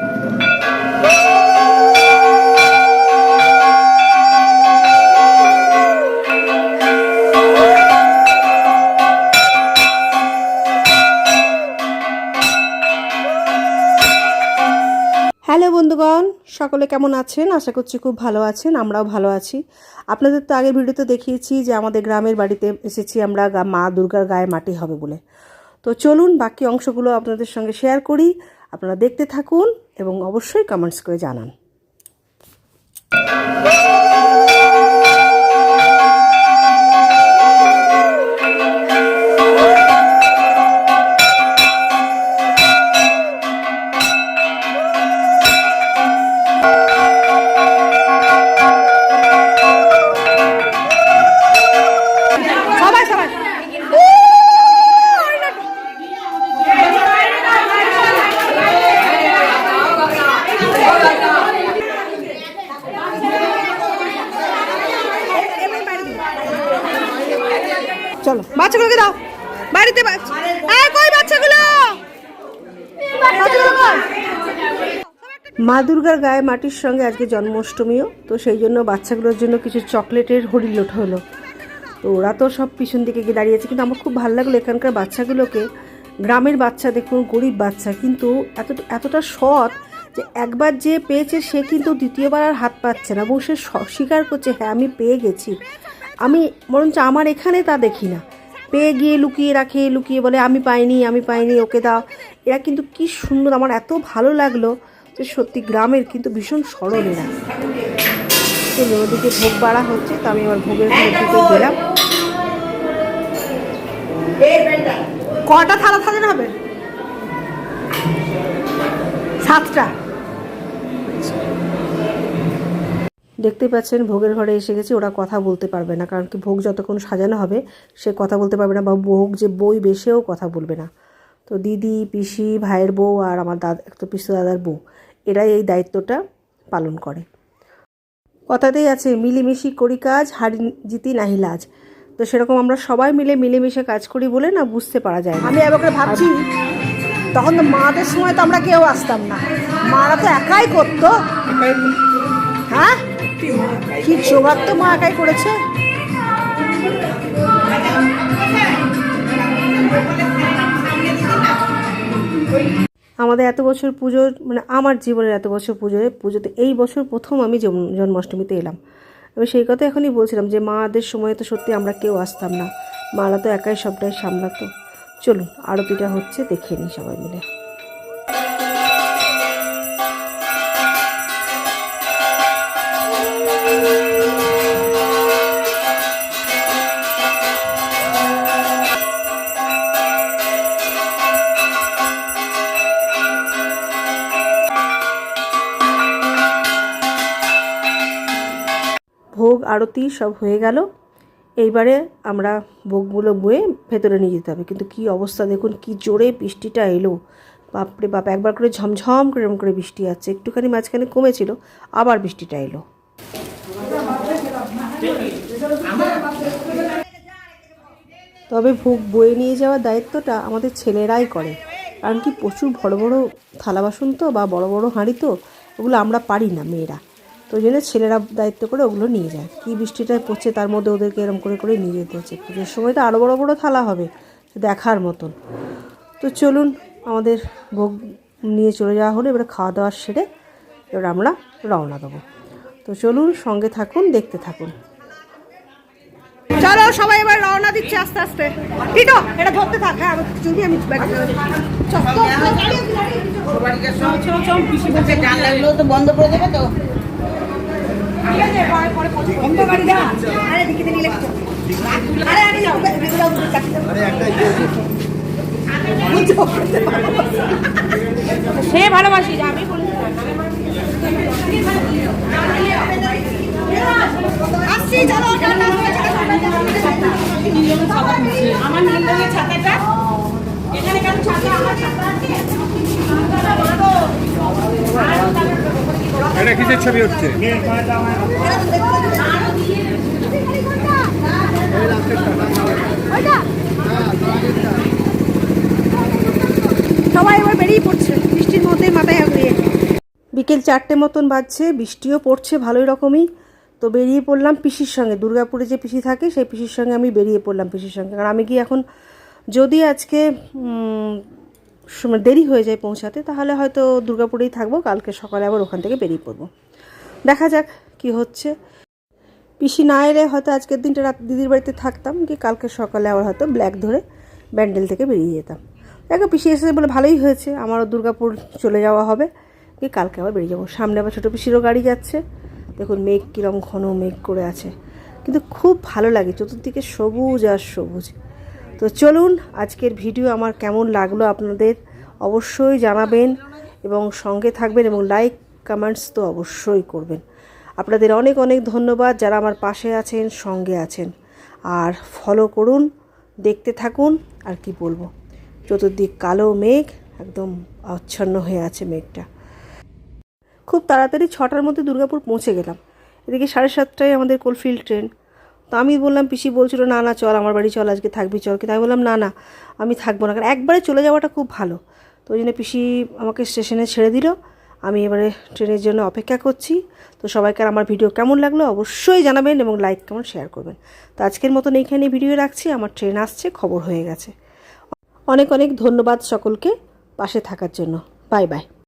Hello বন্ধুগণ, সকলে কেমন আছেন? আশা করছি খুব ভালো আছেন, আমরাও ভালো আছি। আপনাদের তো আগের ভিডিওতে দেখিয়েছি যে আমাদের গ্রামের বাড়িতে এসেছি আমরা মা দুর্গার গায়ে মাটি হবে বলে। তো চলুন বাকি অংশগুলো আপনাদের সঙ্গে শেয়ার করি। আপনারা দেখতে থাকুন এবং অবশ্যই কমেন্টস করে জানান। চলো, বাচ্চাগুলোকে দাও। বাড়িতে বাচ্চাগুলো? মা দুর্গার গায়ে মাটির সঙ্গে আজকে জন্মাষ্টমীও, তো সেই জন্য বাচ্চাগুলোর জন্য কিছু চকলেটের হরিলোট হলো। তো ওরা তো সব পিছন দিকে গিয়ে দাঁড়িয়েছে কিন্তু আমার খুব ভালো লাগল এখানকার বাচ্চাগুলোকে। গ্রামের বাচ্চা, দেখুন, গরিব বাচ্চা, কিন্তু এত এতটা সৎ যে একবার যে পেয়েছে, সে কিন্তু দ্বিতীয়বার আর হাত পাচ্ছে না, এবং সে স্বীকার করছে হ্যাঁ আমি পেয়ে গেছি। আমি বরঞ্চ আমার এখানে তা দেখি না। পেয়ে গিয়ে লুকিয়ে রাখে, লুকিয়ে বলে, আমি পাইনি আমি পাইনি, ওকে দাও। এরা কিন্তু কি সুন্দর, আমার এত ভালো লাগল যে সত্যি গ্রামের কিন্তু ভীষণ সরল এরা। তো ওদিকে ভোগ বাড়া হচ্ছে, তো আমি আমার ভোগের ঢুকে গেলাম। কটা থালা থালা হবে? সাতটা। দেখতে পাচ্ছেন ভোগের ঘরে এসে গেছি ওরা কথা বলতে পারবে না। কারণ কি ভোগ যতক্ষণ সাজানো হবে সে কথা বলতে পারবে না বা ভোগ যে বই বেশেও কথা বলবে না। তো দিদি পিসি ভাইয়ের বউ আর আমার দাদা একটা পিসু দাদার বউ এরাই এই দায়িত্বটা পালন করে। কথাতেই আছে মিলেমিশি করি কাজ হারি জিতি নাহি লাজ। তো সেরকম আমরা সবাই মিলে মিলেমিশে কাজ করি বলে না বুঝতে পারা যায় আমি এবার করে ভাবছি তখন তো মাদের সময় তো আমরা কেউ আসতাম না। মারা তো একাই করতো। হ্যাঁ? কি জোগাড় তো মা একাই করেছে? আমাদের এত বছর পুজো মানে আমার জীবনের এত বছর পুজোয় পুজোতে এই বছর প্রথম আমি জন্মাষ্টমীতে এলাম। আমি সেই কথা এখনই বলছিলাম যে, মাদের সময় তো সত্যি আমরা কেউ আসতাম না। মারা তো একাই সবটাই সামলাতো। চলুন, আরতিটা হচ্ছে, দেখে নিই সবাই মিলে। আরতি সব হয়ে গেল। এইবারে আমরা ভোগগুলো বয়ে ভেতরে নিয়ে যেতে হবে। কিন্তু কি অবস্থা দেখুন, কি জোরে বৃষ্টিটা এলো। বাপরে বাপ, একবার করে ঝমঝম করে করে বৃষ্টি আছে একটুখানি মাঝখানে কমেছিল, আবার বৃষ্টিটা এলো। তবে ভোগ বয়ে নিয়ে যাওয়ার দায়িত্বটা আমাদের ছেলেরাই করে। কারণ কি প্রচুর বড় বড় থালা বাসন তো বা বড় বড় হাঁড়ি তো ওগুলো আমরা পারি না মেয়েরা। তো ওই জন্য ছেলেরা দায়িত্ব করে ওগুলো নিয়ে যায়। কী বৃষ্টিটা পড়ছে তার মধ্যে ওদেরকে এরম করে করে নিয়ে যেতে হচ্ছে। পুজোর সময় তো আরও বড় বড় থালা হবে দেখার মতন। তো চলুন আমাদের ভোগ নিয়ে চলে যাওয়া হলো, এবারে খাওয়া দাওয়া সেরে এবার আমরা রওনা দেবো। তো চলুন সঙ্গে থাকুন, দেখতে থাকুন। রওনা দিচ্ছে আস্তে আস্তে। টিটো এটা ধরতে থাক হ্যাঁ আমি চুরি আমি বন্ধ করে দেবে তো সে ভালোবাসি আমি আসছি চলো টাটা আমার নীল রঙের ছাতাটা? এখানে কেন ছাতা? আমার ছাতা এটা কিসের ছবি হচ্ছে? সবাই এবার বেরিয়ে পড়ছে। বৃষ্টির মধ্যে মাথায় হাত বিকেল চারটে মতন বাজছে বৃষ্টিও পড়ছে ভালোই রকমই। তো বেরিয়ে পড়লাম পিসির সঙ্গে। দুর্গাপুরে যে পিসি থাকে, সেই পিসির সঙ্গে আমি বেরিয়ে পড়লাম পিসির সঙ্গে। কারণ আমি কি এখন যদি আজকে দেরি হয়ে যায় পৌঁছাতে, তাহলে হয়তো দুর্গাপুরেই থাকব। কালকে সকালে আবার ওখান থেকে বেরিয়ে পড়ব। দেখা যাক কি হচ্ছে। পিসি না এলে হয়তো আজকের দিনটা রাত, দিদির বাড়িতে থাকতাম। কি কালকে সকালে আবার হয়তো ব্ল্যাক ধরে ব্যান্ডেল থেকে বেরিয়ে যেতাম। দেখো, পিসি এসেছে বলে ভালোই হয়েছে। আমারও দুর্গাপুর চলে যাওয়া হবে। কি কালকে আবার বেরিয়ে যাব। সামনে আবার ছোটো পিসিরও গাড়ি যাচ্ছে। দেখুন মেঘ কীরকম ঘন মেঘ করে আছে। কিন্তু খুব ভালো লাগে, চতুর্দিকে সবুজ আর সবুজ। তো চলুন, আজকের ভিডিও আমার কেমন লাগল আপনাদের অবশ্যই জানাবেন এবং সঙ্গে থাকবেন এবং লাইক, কমেন্টস তো অবশ্যই করবেন। আপনাদের অনেক অনেক ধন্যবাদ যারা আমার পাশে আছেন, সঙ্গে আছেন। আর ফলো করুন, দেখতে থাকুন, আর কি বলব? চতুর্দিক কালো মেঘ, একদম আচ্ছন্ন হয়ে আছে মেঘটা। খুব তাড়াতাড়ি ছটার মধ্যে দুর্গাপুর পৌঁছে গেলাম। এদিকে সাড়ে সাতটায় আমাদের কোলফিল্ড ট্রেন। তো আমি বললাম, পিসি বলছিল, না না, চল, আমার বাড়ি চল, আজকে থাকবি, চল। কিন্তু আমি বললাম, না না, আমি থাকব না। কারণ একবারে চলে যাওয়াটা খুব ভালো। তো ওই জন্য পিসি আমাকে স্টেশনে ছেড়ে দিল। আমি এবারে ট্রেনের জন্য অপেক্ষা করছি। তো সবাইকার আমার ভিডিও কেমন লাগল অবশ্যই জানাবেন এবং লাইক কেমন শেয়ার করবেন। তো আজকের মতন এইখানে ভিডিও রাখছি। আমার ট্রেন আসছে, খবর হয়ে গেছে। অনেক অনেক ধন্যবাদ সকলকে পাশে থাকার জন্য। Bye bye.